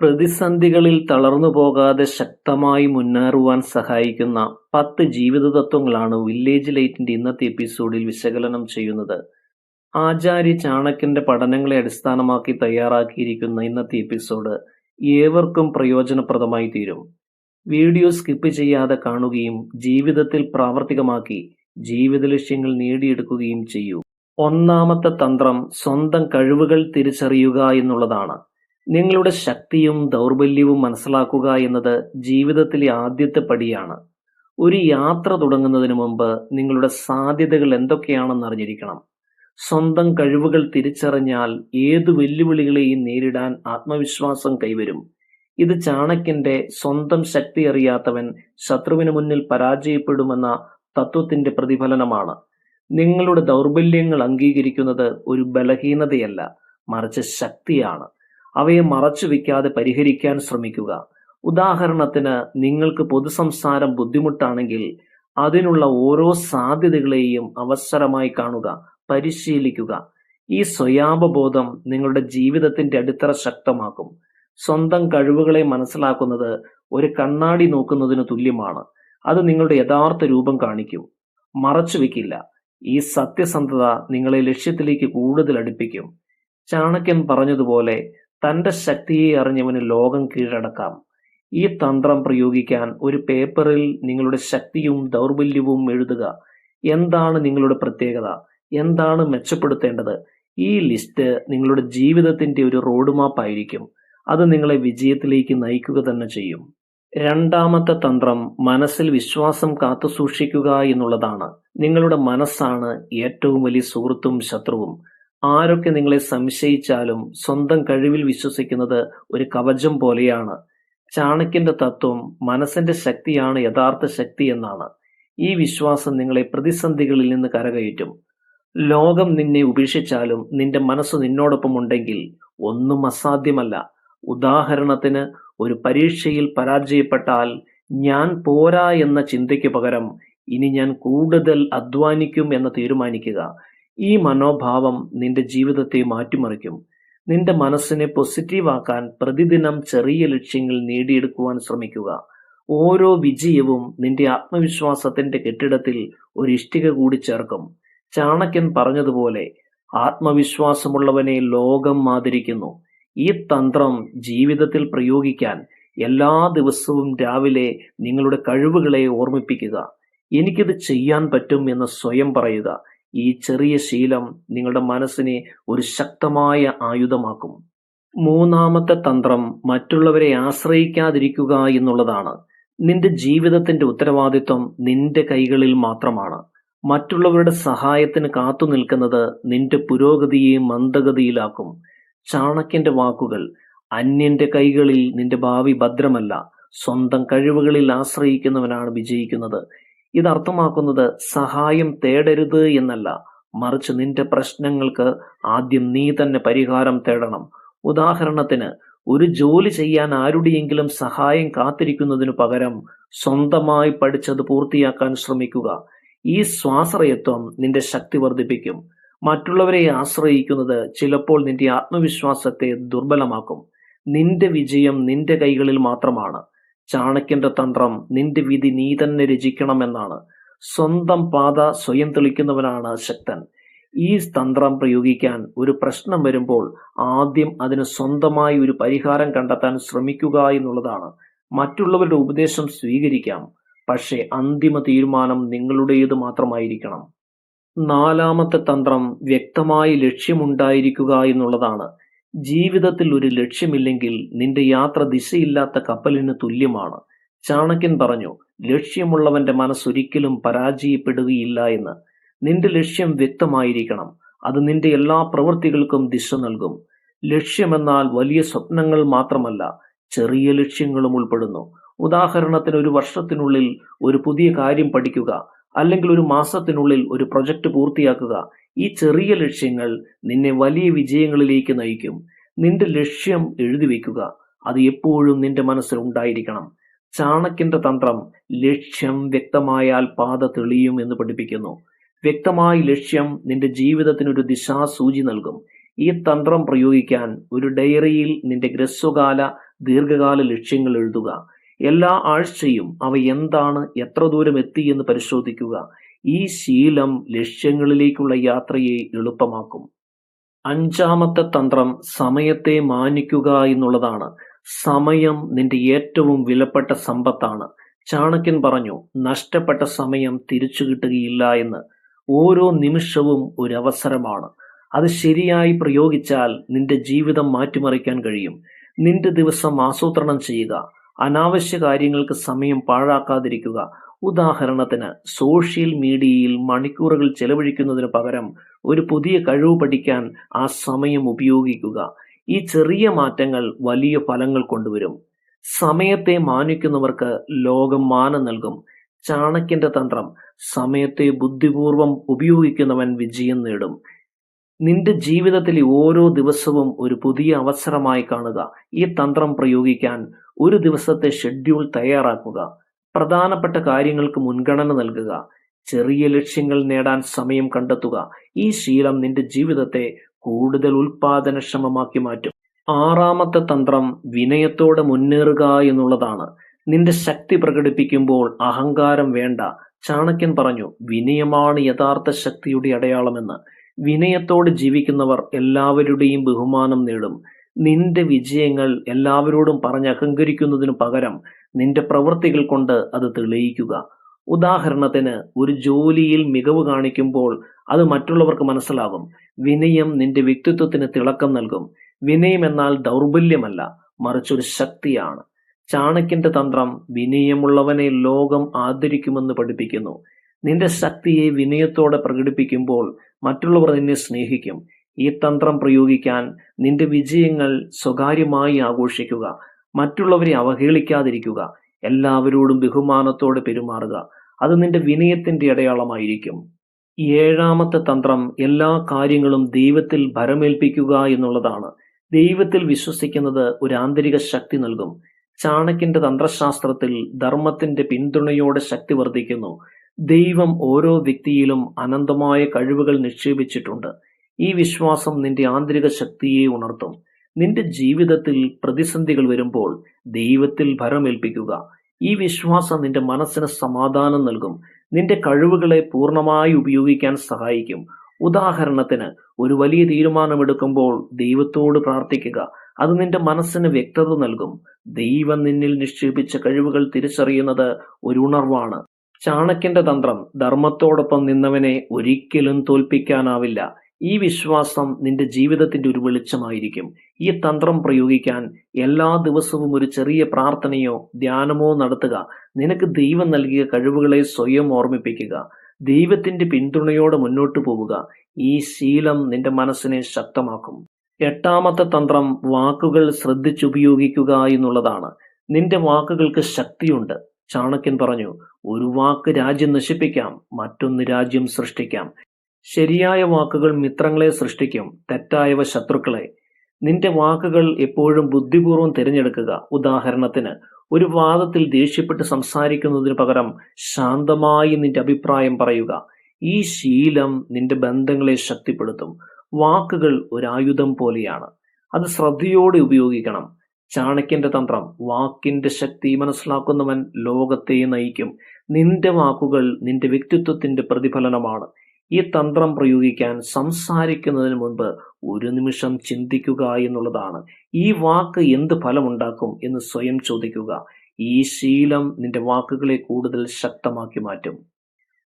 പ്രതിസന്ധികളിൽ തളർന്നു പോകാതെ ശക്തമായി മുന്നേറുവാൻ സഹായിക്കുന്ന പത്ത് ജീവിത തത്വങ്ങളാണ് വില്ലേജ് ലൈറ്റിന്റെ ഇന്നത്തെ എപ്പിസോഡിൽ വിശകലനം ചെയ്യുന്നത്. ആചാര്യ ചാണക്യന്റെ പഠനങ്ങളെ അടിസ്ഥാനമാക്കി തയ്യാറാക്കിയിരിക്കുന്ന ഇന്നത്തെ എപ്പിസോഡ് ഏവർക്കും പ്രയോജനപ്രദമായി തീരും. വീഡിയോ സ്കിപ്പ് ചെയ്യാതെ കാണുകയും ജീവിതത്തിൽ പ്രാവർത്തികമാക്കി ജീവിത ലക്ഷ്യങ്ങൾ നേടിയെടുക്കുകയും ചെയ്യൂ. ഒന്നാമത്തെ തന്ത്രം സ്വന്തം കഴിവുകൾ തിരിച്ചറിയുക എന്നുള്ളതാണ്. നിങ്ങളുടെ ശക്തിയും ദൗർബല്യവും മനസ്സിലാക്കുക എന്നത് ജീവിതത്തിലെ ആദ്യത്തെ പടിയാണ്. ഒരു യാത്ര തുടങ്ങുന്നതിന് മുമ്പ് നിങ്ങളുടെ സാധ്യതകൾ എന്തൊക്കെയാണെന്ന് അറിഞ്ഞിരിക്കണം. സ്വന്തം കഴിവുകൾ തിരിച്ചറിഞ്ഞാൽ ഏത് വെല്ലുവിളികളെയും നേരിടാൻ ആത്മവിശ്വാസം കൈവരും. ഇത് ചാണക്യന്റെ സ്വന്തം ശക്തി അറിയാത്തവൻ ശത്രുവിന് മുന്നിൽ പരാജയപ്പെടുമെന്ന തത്വത്തിന്റെ പ്രതിഫലനമാണ്. നിങ്ങളുടെ ദൗർബല്യങ്ങൾ അംഗീകരിക്കുന്നത് ഒരു ബലഹീനതയല്ല മറിച്ച് ശക്തിയാണ്. അവയെ മറച്ചു വയ്ക്കാതെ പരിഹരിക്കാൻ ശ്രമിക്കുക. ഉദാഹരണത്തിന് നിങ്ങൾക്ക് പൊതുസംസാരം ബുദ്ധിമുട്ടാണെങ്കിൽ അതിനുള്ള ഓരോ സാധ്യതകളെയും അവസരമായി കാണുക പരിശീലിക്കുക. ഈ സ്വയാപബോധം നിങ്ങളുടെ ജീവിതത്തിന്റെ അടിത്തറ ശക്തമാക്കും. സ്വന്തം കഴിവുകളെ മനസ്സിലാക്കുന്നത് ഒരു കണ്ണാടി നോക്കുന്നതിന് തുല്യമാണ്. അത് നിങ്ങളുടെ യഥാർത്ഥ രൂപം കാണിക്കും. മറച്ചു വെക്കില്ല. ഈ സത്യസന്ധത നിങ്ങളെ ലക്ഷ്യത്തിലേക്ക് കൂടുതൽ അടുപ്പിക്കും. ചാണക്യൻ പറഞ്ഞതുപോലെ തന്റെ ശക്തിയെ അറിഞ്ഞവന് ലോകം കീഴടക്കാം. ഈ തന്ത്രം പ്രയോഗിക്കാൻ ഒരു പേപ്പറിൽ നിങ്ങളുടെ ശക്തിയും ദൗർബല്യവും എഴുതുക. എന്താണ് നിങ്ങളുടെ പ്രത്യേകത? എന്താണ് മെച്ചപ്പെടുത്തേണ്ടത്? ഈ ലിസ്റ്റ് നിങ്ങളുടെ ജീവിതത്തിന്റെ ഒരു റോഡ് മാപ്പ് ആയിരിക്കും അത് നിങ്ങളെ വിജയത്തിലേക്ക് നയിക്കുക തന്നെ ചെയ്യും. രണ്ടാമത്തെ തന്ത്രം മനസ്സിൽ വിശ്വാസം കാത്തു സൂക്ഷിക്കുക എന്നുള്ളതാണ്. നിങ്ങളുടെ മനസ്സാണ് ഏറ്റവും വലിയ സുഹൃത്തും ശത്രുവും. ആരൊക്കെ നിങ്ങളെ സംശയിച്ചാലും സ്വന്തം കഴിവിൽ വിശ്വസിക്കുന്നത് ഒരു കവചം പോലെയാണ്. ചാണക്യന്റെ തത്വം മനസ്സിന്റെ ശക്തിയാണ് യഥാർത്ഥ ശക്തി എന്നാണ്. ഈ വിശ്വാസം നിങ്ങളെ പ്രതിസന്ധികളിൽ നിന്ന് കരകയറ്റും. ലോകം നിന്നെ ഉപേക്ഷിച്ചാലും നിന്റെ മനസ്സ് നിന്നോടൊപ്പം ഉണ്ടെങ്കിൽ ഒന്നും അസാധ്യമല്ല. ഉദാഹരണത്തിന് ഒരു പരീക്ഷയിൽ പരാജയപ്പെട്ടാൽ ഞാൻ പോരാ എന്ന ചിന്തയ്ക്ക് പകരം ഇനി ഞാൻ കൂടുതൽ അധ്വാനിക്കും എന്ന് തീരുമാനിക്കുക. ഈ മനോഭാവം നിന്റെ ജീവിതത്തെ മാറ്റിമറിക്കും. നിന്റെ മനസ്സിനെ പോസിറ്റീവാക്കാൻ പ്രതിദിനം ചെറിയ ലക്ഷ്യങ്ങൾ നേടിയെടുക്കുവാൻ ശ്രമിക്കുക. ഓരോ വിജയവും നിന്റെ ആത്മവിശ്വാസത്തിന്റെ കെട്ടിടത്തിൽ ഒരു ഇഷ്ടിക കൂടി ചേർക്കും. ചാണക്യൻ പറഞ്ഞതുപോലെ ആത്മവിശ്വാസമുള്ളവനെ ലോകം ആദരിക്കുന്നു. ഈ തന്ത്രം ജീവിതത്തിൽ പ്രയോഗിക്കാൻ എല്ലാ ദിവസവും രാവിലെ നിങ്ങളുടെ കഴിവുകളെ ഓർമ്മിപ്പിക്കുക. എനിക്കിത് ചെയ്യാൻ പറ്റും എന്ന് സ്വയം പറയുക. ഈ ചെറിയ ശീലം നിങ്ങളുടെ മനസ്സിനെ ഒരു ശക്തമായ ആയുധമാക്കും. മൂന്നാമത്തെ തന്ത്രം മറ്റുള്ളവരെ ആശ്രയിക്കാതിരിക്കുക എന്നുള്ളതാണ്. നിന്റെ ജീവിതത്തിന്റെ ഉത്തരവാദിത്വം നിന്റെ കൈകളിൽ മാത്രമാണ്. മറ്റുള്ളവരുടെ സഹായത്തിന് കാത്തു നിൽക്കുന്നത് നിന്റെ പുരോഗതിയെ മന്ദഗതിയിലാക്കും. ചാണക്യന്റെ വാക്കുകൾ അന്യന്റെ കൈകളിൽ നിന്റെ ഭാവി ഭദ്രമല്ല സ്വന്തം കഴിവുകളിൽ ആശ്രയിക്കുന്നവനാണ് വിജയിക്കുന്നത്. ഇത് അർത്ഥമാക്കുന്നത് സഹായം തേടരുത് എന്നല്ല. മറിച്ച് നിന്റെ പ്രശ്നങ്ങൾക്ക് ആദ്യം നീ തന്നെ പരിഹാരം തേടണം. ഉദാഹരണത്തിന് ഒരു ജോലി ചെയ്യാൻ ആരുടെയെങ്കിലും സഹായം കാത്തിരിക്കുന്നതിനു പകരം സ്വന്തമായി പഠിച്ചത് പൂർത്തിയാക്കാൻ ശ്രമിക്കുക. ഈ സ്വാശ്രയത്വം നിന്റെ ശക്തി വർദ്ധിപ്പിക്കും. മറ്റുള്ളവരെ ആശ്രയിക്കുന്നത് ചിലപ്പോൾ നിന്റെ ആത്മവിശ്വാസത്തെ ദുർബലമാക്കും. നിന്റെ വിജയം നിന്റെ കൈകളിൽ മാത്രമാണ്. ചാണക്യന്റെ തന്ത്രം നിന്റെ വിധി നീ തന്നെ രചിക്കണമെന്നാണ്. സ്വന്തം പാത സ്വയം തെളിക്കുന്നവനാണ് ശക്തൻ. ഈ തന്ത്രം പ്രയോഗിക്കാൻ ഒരു പ്രശ്നം വരുമ്പോൾ ആദ്യം അതിന് സ്വന്തമായി ഒരു പരിഹാരം കണ്ടെത്താൻ ശ്രമിക്കുക എന്നുള്ളതാണ്. മറ്റുള്ളവരുടെ ഉപദേശം സ്വീകരിക്കാം പക്ഷേ അന്തിമ തീരുമാനം നിങ്ങളുടേത് മാത്രമായിരിക്കണം. നാലാമത്തെ തന്ത്രം വ്യക്തമായി ലക്ഷ്യമുണ്ടായിരിക്കുക എന്നുള്ളതാണ്. ജീവിതത്തിൽ ഒരു ലക്ഷ്യമില്ലെങ്കിൽ നിന്റെ യാത്ര ദിശയില്ലാത്ത കപ്പലിന് തുല്യമാണ്. ചാണക്യൻ പറഞ്ഞു ലക്ഷ്യമുള്ളവന്റെ മനസ്സൊരിക്കലും പരാജയപ്പെടുകയില്ല എന്ന്. നിന്റെ ലക്ഷ്യം വ്യക്തമായിരിക്കണം. അത് നിന്റെ എല്ലാ പ്രവൃത്തികൾക്കും ദിശ നൽകും. ലക്ഷ്യമെന്നാൽ വലിയ സ്വപ്നങ്ങൾ മാത്രമല്ല ചെറിയ ലക്ഷ്യങ്ങളും ഉൾപ്പെടുന്നു. ഉദാഹരണത്തിന് ഒരു വർഷത്തിനുള്ളിൽ ഒരു പുതിയ കാര്യം പഠിക്കുക അല്ലെങ്കിൽ ഒരു മാസത്തിനുള്ളിൽ ഒരു പ്രൊജക്റ്റ് പൂർത്തിയാക്കുക ഈ ചെറിയ ലക്ഷ്യങ്ങൾ നിന്നെ വലിയ വിജയങ്ങളിലേക്ക് നയിക്കും. നിന്റെ ലക്ഷ്യം എഴുതി വെക്കുക അത് എപ്പോഴും നിന്റെ മനസ്സിൽ ഉണ്ടായിരിക്കണം. ചാണക്യന്റെ തന്ത്രം ലക്ഷ്യം വ്യക്തമായാൽ പാത തെളിയും എന്ന് പഠിപ്പിക്കുന്നു. വ്യക്തമായ ലക്ഷ്യം നിന്റെ ജീവിതത്തിനൊരു ദിശാസൂചി നൽകും. ഈ തന്ത്രം പ്രയോഗിക്കാൻ ഒരു ഡയറിയിൽ നിന്റെ ഹ്രസ്വകാല ദീർഘകാല ലക്ഷ്യങ്ങൾ എഴുതുക. എല്ലാ ആഴ്ചയും അവ എന്താണ് എത്ര ദൂരം എത്തി എന്ന് പരിശോധിക്കുക. ഈ ശീലം ലക്ഷ്യങ്ങളിലേക്കുള്ള യാത്രയെ എളുപ്പമാക്കും. അഞ്ചാമത്തെ തന്ത്രം സമയത്തെ മാനിക്കുക എന്നുള്ളതാണ്. സമയം നിന്റെ ഏറ്റവും വിലപ്പെട്ട സമ്പത്താണ്. ചാണക്യൻ പറഞ്ഞു നഷ്ടപ്പെട്ട സമയം തിരിച്ചു കിട്ടുകയില്ല എന്ന്. ഓരോ നിമിഷവും ഒരു അവസരമാണ്. അത് ശരിയായി പ്രയോഗിച്ചാൽ നിന്റെ ജീവിതം മാറ്റിമറിക്കാൻ കഴിയും. നിന്റെ ദിവസം ആസൂത്രണം ചെയ്യുക. അനാവശ്യ കാര്യങ്ങൾക്ക് സമയം പാഴാക്കാതിരിക്കുക. ഉദാഹരണത്തിന് സോഷ്യൽ മീഡിയയിൽ മണിക്കൂറുകൾ ചെലവഴിക്കുന്നതിന് പകരം ഒരു പുതിയ കഴിവ് പഠിക്കാൻ ആ സമയം ഉപയോഗിക്കുക. ഈ ചെറിയ മാറ്റങ്ങൾ വലിയ ഫലങ്ങൾ കൊണ്ടുവരും. സമയത്തെ മാനിക്കുന്നവർക്ക് ലോകം മാനം നൽകും. ചാണക്യന്റെ തന്ത്രം സമയത്തെ ബുദ്ധിപൂർവം ഉപയോഗിക്കുന്നവൻ വിജയം നേടും. നിന്റെ ജീവിതത്തിലെ ഓരോ ദിവസവും ഒരു പുതിയ അവസരമായി കാണുക. ഈ തന്ത്രം പ്രയോഗിക്കാൻ ഒരു ദിവസത്തെ ഷെഡ്യൂൾ തയ്യാറാക്കുക. പ്രധാനപ്പെട്ട കാര്യങ്ങൾക്ക് മുൻഗണന നൽകുക. ചെറിയ ലക്ഷ്യങ്ങൾ നേടാൻ സമയം കണ്ടെത്തുക. ഈ ശീലം നിന്റെ ജീവിതത്തെ കൂടുതൽ ഉൽപാദനക്ഷമമാക്കി മാറ്റും. ആറാമത്തെ തന്ത്രം വിനയത്തോടെ മുന്നേറുക എന്നുള്ളതാണ്. നിന്റെ ശക്തി പ്രകടിപ്പിക്കുമ്പോൾ അഹങ്കാരം വേണ്ട. ചാണക്യൻ പറഞ്ഞു വിനയമാണ് യഥാർത്ഥ ശക്തിയുടെ അടയാളമെന്ന്. വിനയത്തോടെ ജീവിക്കുന്നവർ എല്ലാവരുടെയും ബഹുമാനം നേടും. നിന്റെ വിജയങ്ങൾ എല്ലാവരോടും പറഞ്ഞ് അഹങ്കരിക്കുന്നതിനു പകരം നിന്റെ പ്രവൃത്തികൾ കൊണ്ട് അത് തെളിയിക്കുക. ഉദാഹരണത്തിന് ഒരു ജോലിയിൽ മികവ് കാണിക്കുമ്പോൾ അത് മറ്റുള്ളവർക്ക് മനസ്സിലാകും. വിനയം നിന്റെ വ്യക്തിത്വത്തിന് തിളക്കം നൽകും. വിനയം എന്നാൽ ദൗർബല്യമല്ല മറിച്ചൊരു ശക്തിയാണ്. ചാണക്യന്റെ തന്ത്രം വിനയമുള്ളവനെ ലോകം ആദരിക്കുമെന്ന് പഠിപ്പിക്കുന്നു. നിന്റെ ശക്തിയെ വിനയത്തോടെ പ്രകടിപ്പിക്കുമ്പോൾ മറ്റുള്ളവർ നിന്നെ സ്നേഹിക്കും. ഈ തന്ത്രം പ്രയോഗിക്കാൻ നിന്റെ വിജയങ്ങൾ സ്വകാര്യമായി ആഘോഷിക്കുക. മറ്റുള്ളവരെ അവഹേളിക്കാതിരിക്കുക. എല്ലാവരോടും ബഹുമാനത്തോടെ പെരുമാറുക. അത് നിന്റെ വിനയത്തിന്റെ അടയാളമായിരിക്കും. ഏഴാമത്തെ തന്ത്രം എല്ലാ കാര്യങ്ങളും ദൈവത്തിൽ ഭരമേൽപ്പിക്കുക എന്നുള്ളതാണ്. ദൈവത്തിൽ വിശ്വസിക്കുന്നത് ഒരു ആന്തരിക ശക്തി നൽകും. ചാണക്യന്റെ തന്ത്രശാസ്ത്രത്തിൽ ധർമ്മത്തിന്റെ പിന്തുണയോടെ ശക്തി വർദ്ധിക്കുന്നു. ദൈവം ഓരോ വ്യക്തിയിലും അനന്തമായ കഴിവുകൾ നിക്ഷേപിച്ചിട്ടുണ്ട്. ഈ വിശ്വാസം നിന്റെ ആന്തരിക ശക്തിയെ ഉണർത്തും. നിന്റെ ജീവിതത്തിൽ പ്രതിസന്ധികൾ വരുമ്പോൾ ദൈവത്തിൽ ഭരമേൽപ്പിക്കുക. ഈ വിശ്വാസം നിന്റെ മനസ്സിന് സമാധാനം നൽകും. നിന്റെ കഴിവുകളെ പൂർണമായി ഉപയോഗിക്കാൻ സഹായിക്കും. ഉദാഹരണത്തിന് ഒരു വലിയ തീരുമാനമെടുക്കുമ്പോൾ ദൈവത്തോട് പ്രാർത്ഥിക്കുക. അത് നിന്റെ മനസ്സിന് വ്യക്തത നൽകും. ദൈവം നിന്നിൽ നിക്ഷേപിച്ച കഴിവുകൾ തിരിച്ചറിയുന്നത് ഒരു ഉണർവാണ്. ചാണക്യന്റെ തന്ത്രം ധർമ്മത്തോടൊപ്പം നിന്നവനെ ഒരിക്കലും തോൽപ്പിക്കാനാവില്ല. ഈ വിശ്വാസം നിന്റെ ജീവിതത്തിന്റെ ഒരു വെളിച്ചമായിരിക്കും. ഈ തന്ത്രം പ്രയോഗിക്കാൻ എല്ലാ ദിവസവും ഒരു ചെറിയ പ്രാർത്ഥനയോ ധ്യാനമോ നടത്തുക. നിനക്ക് ദൈവം നൽകിയ കഴിവുകളെ സ്വയം ഓർമ്മിപ്പിക്കുക. ദൈവത്തിന്റെ പിന്തുണയോടെ മുന്നോട്ടു പോവുക. ഈ ശീലം നിന്റെ മനസ്സിനെ ശക്തമാക്കും. എട്ടാമത്തെ തന്ത്രം വാക്കുകൾ ശ്രദ്ധിച്ചുപയോഗിക്കുക എന്നുള്ളതാണ്. നിന്റെ വാക്കുകൾക്ക് ശക്തിയുണ്ട്. ചാണക്യൻ പറഞ്ഞു ഒരു വാക്ക് രാജ്യം നശിപ്പിക്കാം മറ്റൊന്ന് രാജ്യം സൃഷ്ടിക്കാം. ശരിയായ വാക്കുകൾ മിത്രങ്ങളെ സൃഷ്ടിക്കും. തെറ്റായവ ശത്രുക്കളെ. നിന്റെ വാക്കുകൾ എപ്പോഴും ബുദ്ധിപൂർവം തിരഞ്ഞെടുക്കുക. ഉദാഹരണത്തിന് ഒരു വാദത്തിൽ ദേഷ്യപ്പെട്ട് സംസാരിക്കുന്നതിന് പകരം ശാന്തമായി നിന്റെ അഭിപ്രായം പറയുക. ഈ ശീലം നിന്റെ ബന്ധങ്ങളെ ശക്തിപ്പെടുത്തും. വാക്കുകൾ ഒരായുധം പോലെയാണ്. അത് ശ്രദ്ധയോടെ ഉപയോഗിക്കണം. ചാണക്യന്റെ തന്ത്രം വാക്കിന്റെ ശക്തി മനസ്സിലാക്കുന്നവൻ ലോകത്തെ നയിക്കും. നിന്റെ വാക്കുകൾ നിന്റെ വ്യക്തിത്വത്തിന്റെ പ്രതിഫലനമാണ്. ഈ തന്ത്രം പ്രയോഗിക്കാൻ സംസാരിക്കുന്നതിന് മുൻപ് ഒരു നിമിഷം ചിന്തിക്കുക എന്നുള്ളതാണ്. ഈ വാക്ക് എന്ത് ഫലമുണ്ടാക്കും എന്ന് സ്വയം ചോദിക്കുക. ഈ ശീലം നിന്റെ വാക്കുകളെ കൂടുതൽ ശക്തമാക്കി മാറ്റും.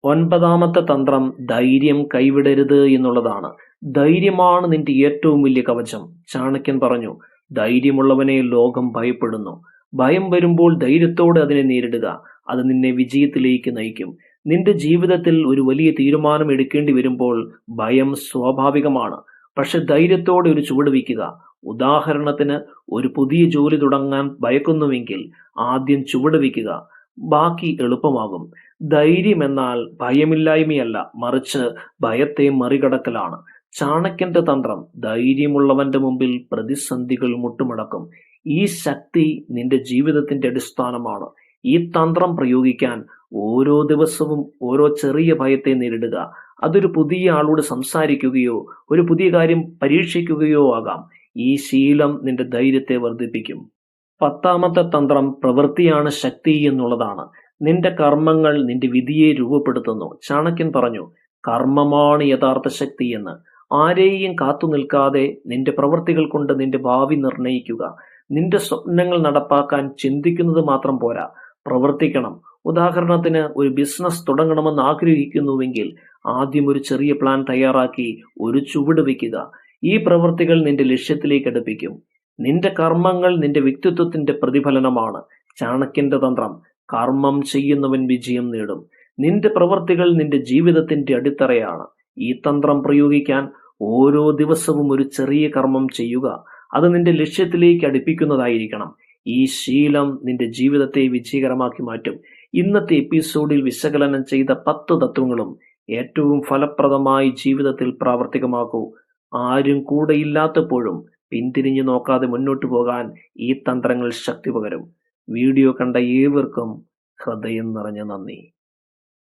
ഒൻപതാമത്തെ തന്ത്രം ധൈര്യം കൈവിടരുത് എന്നുള്ളതാണ്. ധൈര്യമാണ് നിന്റെ ഏറ്റവും വലിയ കവചം. ചാണക്യൻ പറഞ്ഞു ധൈര്യമുള്ളവനെ ലോകം ഭയപ്പെടുന്നു. ഭയം വരുമ്പോൾ ധൈര്യത്തോടെ അതിനെ നേരിടുക. അത് നിന്നെ വിജയത്തിലേക്ക് നയിക്കും. നിന്റെ ജീവിതത്തിൽ ഒരു വലിയ തീരുമാനം എടുക്കേണ്ടി വരുമ്പോൾ ഭയം സ്വാഭാവികമാണ്. പക്ഷെ ധൈര്യത്തോടെ ഒരു ചുവട് വയ്ക്കുക. ഉദാഹരണത്തിന് ഒരു പുതിയ ജോലി തുടങ്ങാൻ ഭയക്കുന്നുവെങ്കിൽ ആദ്യം ചുവട് വയ്ക്കുക. ബാക്കി എളുപ്പമാകും. ധൈര്യം എന്നാൽ ഭയമില്ലായ്മയല്ല മറിച്ച് ഭയത്തെ മറികടക്കലാണ്. ചാണക്യന്റെ തന്ത്രം ധൈര്യമുള്ളവന്റെ മുമ്പിൽ പ്രതിസന്ധികൾ മുട്ടുമടക്കും. ഈ ശക്തി നിന്റെ ജീവിതത്തിന്റെ അടിസ്ഥാനമാണ്. ഈ തന്ത്രം പ്രയോഗിക്കാൻ ഓരോ ദിവസവും ഓരോ ചെറിയ ഭയത്തെ നേരിടുക. അതൊരു പുതിയ ആളോട് സംസാരിക്കുകയോ ഒരു പുതിയ കാര്യം പരീക്ഷിക്കുകയോ ആകാം. ഈ ശീലം നിന്റെ ധൈര്യത്തെ വർദ്ധിപ്പിക്കും. പത്താമത്തെ തന്ത്രം പ്രവൃത്തിയാണ് ശക്തി എന്നുള്ളതാണ്. നിന്റെ കർമ്മങ്ങൾ നിന്റെ വിധിയെ രൂപപ്പെടുത്തുന്നു. ചാണക്യൻ പറഞ്ഞു കർമ്മമാണ് യഥാർത്ഥ ശക്തി എന്ന്. ആരെയും കാത്തു നിൽക്കാതെ നിന്റെ പ്രവൃത്തികൾ കൊണ്ട് നിന്റെ ഭാവി നിർണയിക്കുക. നിന്റെ സ്വപ്നങ്ങൾ നടപ്പാക്കാൻ ചിന്തിക്കുന്നത് മാത്രം പോരാ. പ്രവർത്തിക്കണം. ഉദാഹരണത്തിന് ഒരു ബിസിനസ് തുടങ്ങണമെന്ന് ആഗ്രഹിക്കുന്നുവെങ്കിൽ ആദ്യം ഒരു ചെറിയ പ്ലാൻ തയ്യാറാക്കി ഒരു ചുവട് വയ്ക്കുക ഈ പ്രവൃത്തികൾ നിന്റെ ലക്ഷ്യത്തിലേക്ക് അടുപ്പിക്കും. നിന്റെ കർമ്മങ്ങൾ നിന്റെ വ്യക്തിത്വത്തിന്റെ പ്രതിഫലനമാണ്. ചാണക്യന്റെ തന്ത്രം കർമ്മം ചെയ്യുന്നവൻ വിജയം നേടും. നിന്റെ പ്രവൃത്തികൾ നിന്റെ ജീവിതത്തിന്റെ അടിത്തറയാണ്. ഈ തന്ത്രം പ്രയോഗിക്കാൻ ഓരോ ദിവസവും ഒരു ചെറിയ കർമ്മം ചെയ്യുക. അത് നിന്റെ ലക്ഷ്യത്തിലേക്ക് അടുപ്പിക്കുന്നതായിരിക്കണം. ഈ ശീലം നിന്റെ ജീവിതത്തെ വിജയകരമാക്കി മാറ്റും. ഇന്നത്തെ എപ്പിസോഡിൽ വിശകലനം ചെയ്ത പത്ത് തത്വങ്ങളും ഏറ്റവും ഫലപ്രദമായി ജീവിതത്തിൽ പ്രാവർത്തികമാക്കൂ. ആരും കൂടെയില്ലാത്തപ്പോഴും പിന്തിരിഞ്ഞു നോക്കാതെ മുന്നോട്ടു പോകാൻ ഈ തന്ത്രങ്ങൾ ശക്തി പകരും. വീഡിയോ കണ്ട ഏവർക്കും ഹൃദയം നിറഞ്ഞ നന്ദി.